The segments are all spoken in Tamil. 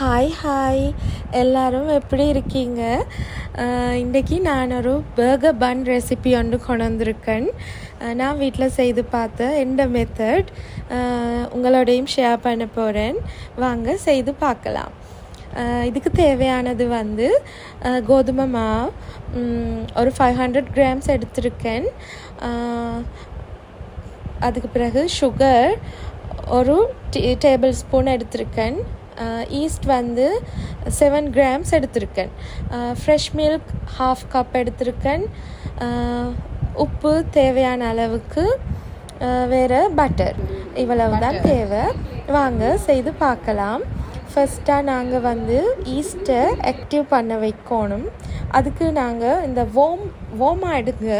ஹாய் ஹாய் எல்லாரும் எப்படி இருக்கீங்க? இன்றைக்கி நான் ஒரு பர்கர் பன் ரெசிபி ஒன்று கொண்டு வந்திருக்கேன். நான் வீட்டில் செய்து பார்த்த எந்த மெத்தட் உங்களோடையும் ஷேர் பண்ண போகிறேன் வாங்க செய்து பார்க்கலாம். இதுக்கு தேவையானது வந்து கோதுமை மாவு ஒரு ஃபைவ் ஹண்ட்ரட் கிராம்ஸ் எடுத்திருக்கேன். அதுக்கு பிறகு சுகர் ஒரு டேபிள் ஸ்பூன் எடுத்திருக்கேன். ஈஸ்ட் வந்து செவன் கிராம்ஸ் எடுத்திருக்கேன். ஃப்ரெஷ் மில்க் ஹாஃப் கப் எடுத்திருக்கேன். உப்பு தேவையான அளவுக்கு வேறு பட்டர் இவ்வளவு தான் தேவை. வாங்க செய்து பார்க்கலாம். ஃபஸ்ட்டாக நாங்கள் வந்து ஈஸ்ட்டை ஆக்டிவ் பண்ண வைக்கணும். அதுக்கு நாங்கள் இந்த வோம் வோமாக எடுங்க.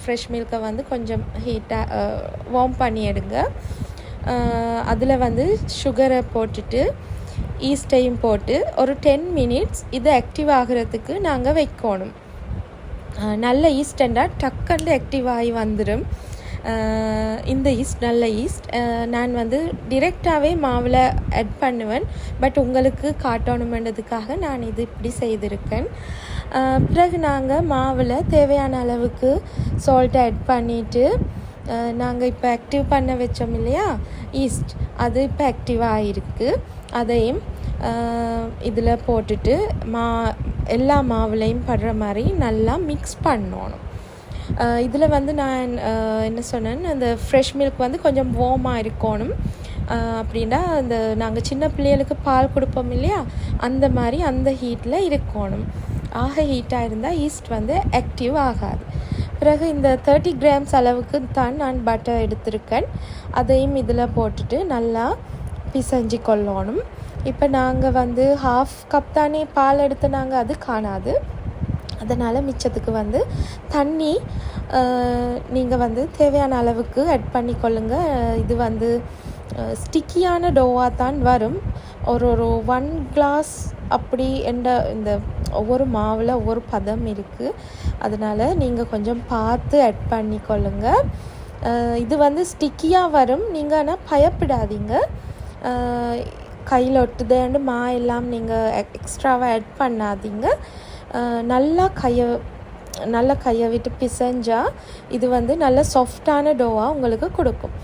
ஃப்ரெஷ் மில்கை வந்து கொஞ்சம் ஹீட்டாக வார்ம் பண்ணி எடுங்க. அதில் வந்து சுகரை போட்டுட்டு ஈஸ்ட்டையும் போட்டு ஒரு டென் மினிட்ஸ் இது ஆக்டிவ் ஆகிறதுக்கு நாங்கள் வைக்கணும். நல்ல ஈஸ்டண்டாக டக்குன்னு ஆக்டிவ் ஆகி வந்துடும் இந்த ஈஸ்ட் நல்ல ஈஸ்ட். நான் வந்து டிரெக்டாகவே மாவில் ஆட் பண்ணுவேன். பட் உங்களுக்கு காட்டணுமென்றதுக்காக நான் இது இப்படி செய்திருக்கேன். பிறகு நாங்கள் மாவில் தேவையான அளவுக்கு சால்ட் ஆட் பண்ணிவிட்டு நாங்கள் இப்போ ஆக்டிவ் பண்ண வச்சோம் இல்லையா? ஈஸ்ட் அது இப்போ ஆக்டிவாக ஆகிருக்கு அதையும் இதில் போட்டுட்டு மா எல்லா மாவுலையும் படுற மாதிரி நல்லா மிக்ஸ் பண்ணணும். இதில் வந்து நான் என்ன சொன்னேன்னு அந்த ஃப்ரெஷ் மில்க் வந்து கொஞ்சம் வார்மாக இருக்கணும். அப்படின்னா அந்த நாங்கள் சின்ன பிள்ளைகளுக்கு பால் கொடுப்போம் இல்லையா? அந்த மாதிரி அந்த ஹீட்டில் இருக்கணும். ஆக ஹீட்டாக இருந்தால் ஈஸ்ட் வந்து ஆக்டிவ் ஆகாது. பிறகு இந்த தேர்ட்டி கிராம்ஸ் அளவுக்கு தான் நான் பட்டர் எடுத்திருக்கேன். அதையும் இதில் போட்டுட்டு நல்லா பிசைஞ்சு கொள்ளணும். இப்போ நாங்கள் வந்து ஹாஃப் கப் தானே பால் எடுத்து நாங்கள் அது காணாது. அதனால் மிச்சத்துக்கு வந்து தண்ணி நீங்கள் வந்து தேவையான அளவுக்கு ஆட் பண்ணிக்கொள்ளுங்க கொள்ளுங்கள் இது வந்து ஸ்டிக்கியான டோவாக தான் வரும். ஒரு ஒரு ஒன் கிளாஸ் அப்படி என்ற இந்த ஒவ்வொரு மாவில் ஒவ்வொரு பதம் இருக்குது அதனால் நீங்கள் கொஞ்சம் பார்த்து ஆட் பண்ணிக்கொள்ளுங்க. இது வந்து ஸ்டிக்கியாக வரும். நீங்கள் ஆனால் பயப்படாதீங்க. கையில் ஒட்டுதேண்டு மா எல்லாம் நீங்கள் எக்ஸ்ட்ராவாக ஆட் பண்ணாதீங்க. நல்லா கையை நல்லா கையை விட்டு பிசைஞ்சால் இது வந்து நல்ல சாஃப்டான டோவாக உங்களுக்கு கொடுக்கும்.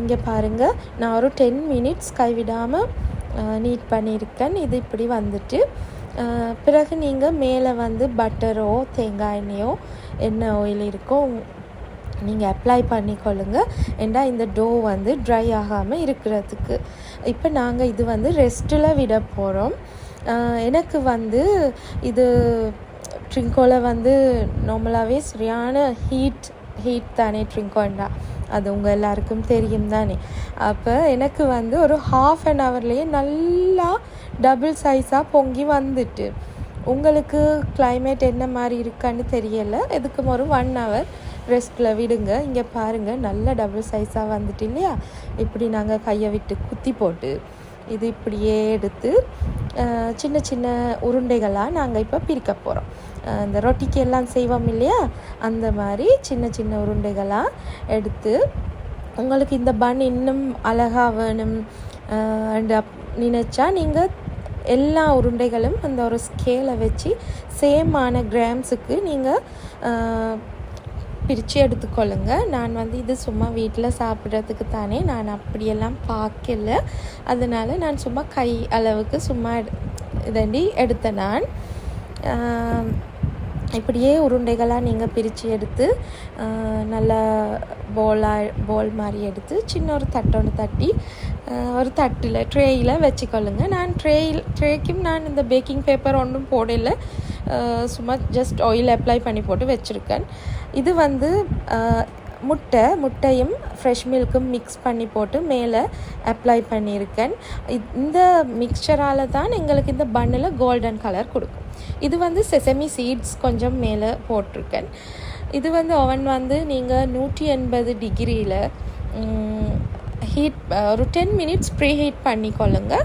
இங்கே பாருங்கள் நான் ஒரு டென் மினிட்ஸ் கைவிடாமல் நீட் பண்ணியிருக்கேன். இது இப்படி வந்துட்டு. பிறகு நீங்கள் மேலே வந்து பட்டரோ தேங்காய் எண்ணெயோ என்ன ஆயில் இருக்கோ நீங்கள் அப்ளை பண்ணிக்கொள்ளுங்க ஏண்டா இந்த டோ வந்து ட்ரை ஆகாமல் இருக்கிறதுக்கு. இப்போ நாங்கள் இது வந்து ரெஸ்ட்டில் விட போகிறோம் எனக்கு வந்து இது ட்ரிங்கோவில் வந்து நார்மலாகவே சரியான ஹீட் ஹீட் தானே ட்ரிங்கோண்டா அது உங்கள் எல்லாருக்கும் தெரியும் தானே. அப்போ எனக்கு வந்து ஒரு ஹாஃப் அன் ஹவர்லேயே நல்லா டபுள் சைஸாக பொங்கி வந்துட்டு. உங்களுக்கு கிளைமேட் என்ன மாதிரி இருக்கான்னு தெரியலை. இதுக்கு ஒரு ஒன் ஹவர் ரெஸ்ட்டில் விடுங்க. இங்கே பாருங்கள் நல்ல டபுள் சைஸாக வந்துட்டு இல்லையா? இப்படி நாங்கள் கையை விட்டு குத்தி போட்டு இது இப்படியே எடுத்து சின்ன சின்ன உருண்டைகளாக நாங்கள் இப்போ பிரிக்க போகிறோம் இந்த ரொட்டிக்கு எல்லாம் செய்வோம் இல்லையா? அந்த மாதிரி சின்ன சின்ன உருண்டைகளாக எடுத்து உங்களுக்கு இந்த பன் இன்னும் அழகாக வேணும். அண்ட் நினச்சா நீங்கள் எல்லா உருண்டைகளும் அந்த ஒரு ஸ்கேலை வச்சு சேமான கிராம்ஸுக்கு நீங்கள் பிரித்து எடுத்துக்கொள்ளுங்க. நான் வந்து இது சும்மா வீட்டில் சாப்பிட்றதுக்கு தானே நான் அப்படியெல்லாம் பார்க்கல. அதனால் நான் சும்மா கை அளவுக்கு சும்மா எடு- இதண்டி எடுத்தேன் நான். இப்படியே உருண்டைகளாக நீங்கள் பிரித்து எடுத்து நல்லா போலாக போல் மாதிரி எடுத்து சின்ன ஒரு தட்டு ஒன்று தட்டி ஒரு தட்டில் ட்ரேயில் வச்சுக்கொள்ளுங்க. நான் ட்ரேயில் ட்ரேக்கும் நான் இந்த பேக்கிங் பேப்பர் ஒன்றும் போடல. சும்மா ஜஸ்ட் ஆயில் அப்ளை பண்ணி போட்டு வச்சுருக்கேன். இது வந்து முட்டை முட்டையும் ஃப்ரெஷ் மில்க்கும் மிக்ஸ் பண்ணி போட்டு மேலே அப்ளை பண்ணியிருக்கேன் இந்த மிக்சரால் தான் எங்களுக்கு இந்த பன்னில் கோல்டன் கலர் கொடுக்கும். இது வந்து செசமி சீட்ஸ் கொஞ்சம் மேலே போட்டிருக்கேன். இது வந்து ஓவன் வந்து நீங்கள் நூற்றி எண்பது டிகிரியில் ஹீட் ஒரு டென் மினிட்ஸ் ப்ரீ ஹீட் பண்ணிக்கொள்ளுங்க.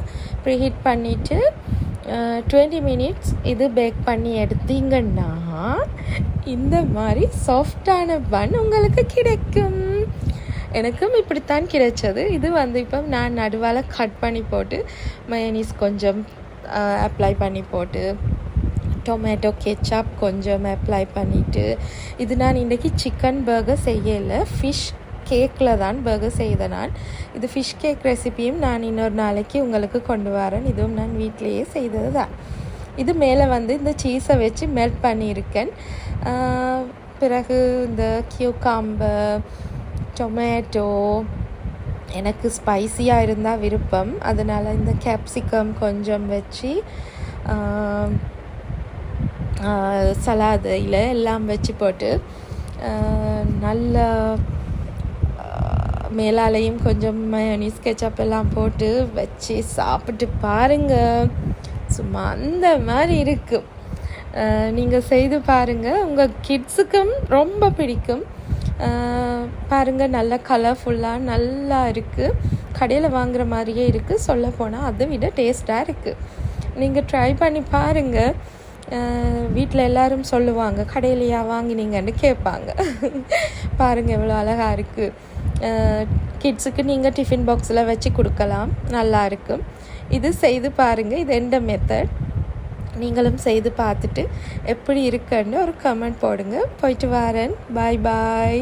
ப்ரீ ஹீட் பண்ணிவிட்டு டுவெண்ட்டி மினிட்ஸ் இது பேக் பண்ணி எடுத்தீங்கன்னா இந்த மாதிரி சாஃப்டான பன் உங்களுக்கு கிடைக்கும். எனக்கும் இப்படித்தான் கிடைச்சது. இது வந்து இப்போ நான் நடுவால் கட் பண்ணி போட்டு மயனீஸ் கொஞ்சம் அப்ளை பண்ணி போட்டு டொமேட்டோ கெச்சப் கொஞ்சம் அப்ளை பண்ணிவிட்டு இது நான் இன்றைக்கி சிக்கன் பர்கர் செய்யலை. ஃபிஷ் கேக்கில் தான் பர்கர் செய்த நான். இது ஃபிஷ் கேக் ரெசிபியும் நான் இன்னொரு நாளைக்கு உங்களுக்கு கொண்டு வரேன். இதுவும் நான் வீட்டிலேயே செய்தது தான். இது மேலே வந்து இந்த சீஸை வச்சு மெல்ட் பண்ணியிருக்கேன். பிறகு இந்த கியூகாம்பர் டொமேட்டோ எனக்கு ஸ்பைசியாக இருந்தால் விருப்பம். அதனால் இந்த கேப்சிகம் கொஞ்சம் வச்சு சலாதையில் எல்லாம் வச்சு போட்டு நல்ல மேலாலையும் கொஞ்சம் மயோனிஸ் கெச்சப் எல்லாம் போட்டு வச்சு சாப்பிட்டு பாருங்கள் சும்மா அந்த மாதிரி இருக்கும் நீங்கள் செய்து பாருங்கள் உங்கள் கிட்ஸுக்கும் ரொம்ப பிடிக்கும். பாருங்கள் நல்ல கலர்ஃபுல்லாக நல்லா இருக்குது கடையில் வாங்குற மாதிரியே இருக்குது சொல்ல போனால் அதை விட டேஸ்ட்டாக இருக்குது நீங்கள் ட்ரை பண்ணி பாருங்கள் வீட்டில் எல்லாரும் சொல்லுவாங்க கடையிலையா வாங்கினீங்கன்னு கேட்பாங்க. பாருங்கள் எவ்வளோ அழகாக இருக்குது கிட்ஸுக்கு நீங்கள் டிஃபின் பாக்ஸில் வச்சு கொடுக்கலாம். நல்லா இருக்கும் இது செய்து பாருங்கள் இது எந்த மெத்தட் நீங்களும் செய்து பார்த்துட்டு எப்படி இருக்குன்னு ஒரு கமெண்ட் போடுங்க. போயிட்டு வரேன். பாய் பாய்